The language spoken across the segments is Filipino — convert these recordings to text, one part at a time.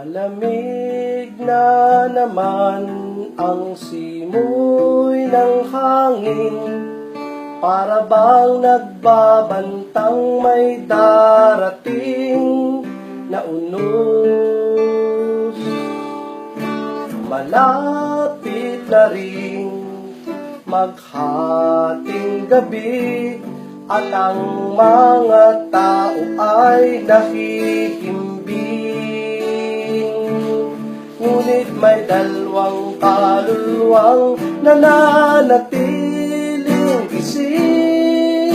Malamig na naman ang simoy ng hangin Para bang nagbabantang may darating na unos. Malapit na rin maghating gabi At ang mga tao ay nahihimbing Ngunit may dalawang kaluluwang nananatiling gising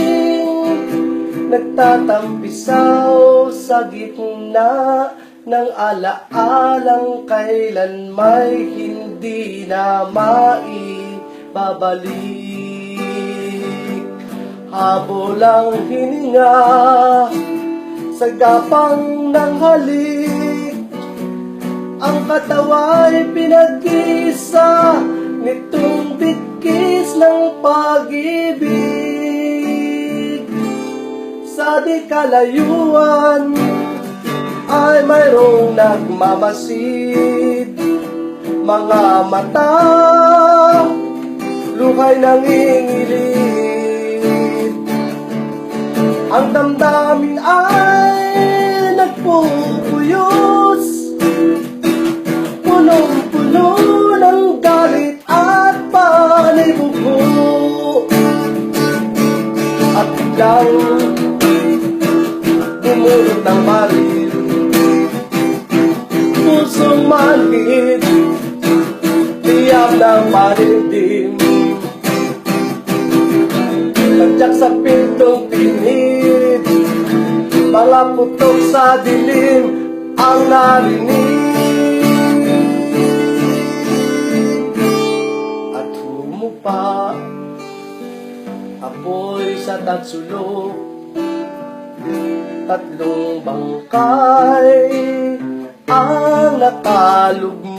Nagtatampisaw sa gitna ng alaalang kailan may hindi na maibabalik. Habol ang hininga sa gapang ng halik Ang katawa'y pinag-isa nitong bigkis ng pag-ibig. Sa di kalayuan ay mayroong nagmamasid. Mga mata, lukay nangingilid Ang damdamin ay nagpupuyos biglang Bumulot ng baril Pusong manhid Tiyam ng panindim Tagyak sa pintong pinid Mga sa dilim Ang narinig Apoy sa tatsulok Tatlong bangkay ang nakalugmok